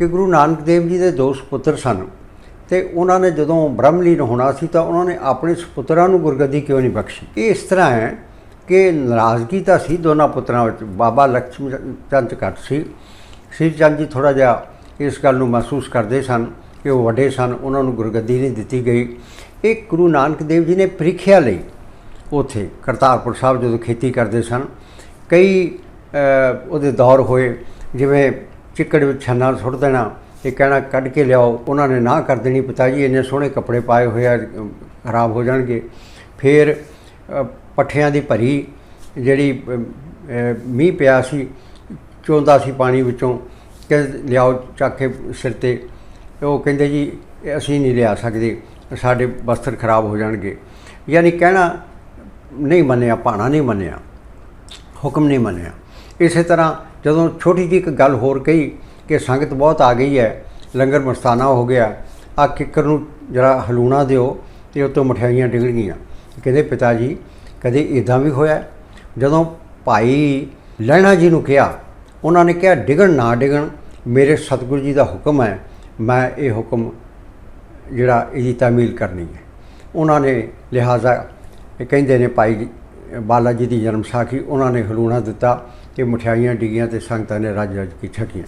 ਕਿ ਗੁਰੂ ਨਾਨਕ ਦੇਵ ਜੀ ਦੇ ਦੋ ਸੁਪੁੱਤਰ ਸਨ ਤੇ ਉਹਨਾਂ ਨੇ ਜਦੋਂ ਬ੍ਰਹਮਲੀਨ ਹੋਣਾ ਸੀ ਤਾਂ ਉਹਨਾਂ ਨੇ ਆਪਣੇ ਸੁਪੁੱਤਰਾਂ ਨੂੰ ਗੁਰਗੱਦੀ ਕਿਉਂ ਨਹੀਂ ਬਖਸ਼ੀ? ਇਹ ਇਸ ਤਰ੍ਹਾਂ ਹੈ ਕਿ ਨਾਰਾਜ਼ਗੀ ਤਾਂ ਸੀ ਦੋਨਾਂ ਪੁੱਤਰਾਂ ਵਿੱਚ, ਬਾਬਾ ਲక్ష్ਮੀ ਚੰਦ ਘੱਟ ਸੀ। ਸ੍ਰੀ ਚੰਦ ਜੀ ਥੋੜਾ ਜਿਹਾ ਇਸ ਗੱਲ ਨੂੰ ਮਹਿਸੂਸ ਕਰਦੇ ਸਨ ਕਿ ਉਹ ਵੱਡੇ ਸਨ, ਉਹਨਾਂ ਨੂੰ ਗੁਰਗੱਦੀ ਨਹੀਂ ਦਿੱਤੀ ਗਈ। ਇਹ ਗੁਰੂ ਨਾਨਕ ਦੇਵ ਜੀ ਨੇ ਪ੍ਰੀਖਿਆ ਲਈ ਉਥੇ ਕਰਤਾਰਪੁਰ ਸਾਹਿਬ ਜਦੋਂ ਖੇਤੀ ਕਰਦੇ ਸਨ, ਕਈ ਉਹਦੇ ਦੌਰ ਹੋਏ, ਜਿਵੇਂ ਚਿੱਕੜ ਵਿੱਚ ਛੰਨਾ ਸੁੱਟ ਦੇਣਾ, ਇਹ ਕਹਿਣਾ ਕੱਢ ਕੇ ਲਿਆਓ। ਉਹਨਾਂ ਨੇ ਨਾ ਕਰ ਦੇਣੀ ਪਿਤਾ ਜੀ ਇੰਨੇ ਸੋਹਣੇ ਕੱਪੜੇ ਪਾਏ ਹੋਏ ਆ, ਖਰਾਬ ਹੋ ਜਾਣਗੇ। ਫਿਰ ਪੱਠਿਆਂ ਦੀ ਭਰੀ ਜਿਹੜੀ ਮੀਂਹ ਪਿਆ ਸੀ, ਚੋਂਦਾ ਸੀ ਪਾਣੀ ਵਿੱਚੋਂ, ਕਿ ਲਿਆਓ ਚੱਕ ਕੇ ਸਿਰ ਤੇ। ਉਹ ਕਹਿੰਦੇ ਜੀ, ਅਸੀਂ ਨਹੀਂ ਲਿਆ ਸਕਦੇ, ਸਾਡੇ ਬਸਤਰ ਖਰਾਬ ਹੋ ਜਾਣਗੇ। ਯਾਨੀ ਕਹਿਣਾ, ਨਹੀਂ ਮੰਨਿਆ ਪਾਣਾ ਨਹੀਂ ਮੰਨਿਆ, ਹੁਕਮ ਨਹੀਂ ਮੰਨਿਆ। ਇਸੇ ਤਰ੍ਹਾਂ ਜਦੋਂ ਛੋਟੀ ਜਿਹੀ ਇੱਕ ਗੱਲ ਹੋਰ ਕਹੀ ਕਿ ਸੰਗਤ ਬਹੁਤ ਆ ਗਈ ਹੈ ਲੰਗਰ ਮਸਤਾਨਾ ਹੋ ਗਿਆ ਆ ਕਿੱਕਰ ਨੂੰ ਜਰਾ ਹਲੂਣਾ ਦਿਓ ਤੇ ਉਤੋਂ ਮਠਿਆਈਆਂ ਡਿੱਗਣ ਗਈਆਂ। ਕਹਿੰਦੇ ਪਿਤਾ ਜੀ ਕਦੇ ਇਦਾਂ ਵੀ ਹੋਇਆ? ਜਦੋਂ ਭਾਈ ਲਹਿਣਾ ਜੀ ਨੂੰ ਕਿਹਾ ਉਹਨਾਂ ਨੇ ਕਿਹਾ ਡਿਗਣ ਨਾ ਡਿਗਣ ਮੇਰੇ ਸਤਿਗੁਰੂ ਜੀ ਦਾ ਹੁਕਮ ਹੈ ਮੈਂ ਇਹ ਹੁਕਮ ਜਿਹੜਾ ਇਹਦੀ ਤਾਮੀਲ ਕਰਨੀ ਹੈ। ਉਹਨਾਂ ਨੇ ਲਿਹਾਜ਼ਾ ਕਹਿੰਦੇ ਨੇ ਭਾਈ ਜੀ, ਬਾਲਾ ਜੀ ਦੀ ਜਨਮ ਸਾਖੀ ਉਹਨਾਂ ਨੇ ਹਲੂਣਾ ਦਿੱਤਾ। ਕਿ ਮਠਿਆਈਆਂ ਡਿੱਗੀਆਂ ਤੇ ਸੰਗਤਾਂ ਨੇ ਰੱਜ ਰੱਜ ਕੇ ਛਕੀਆਂ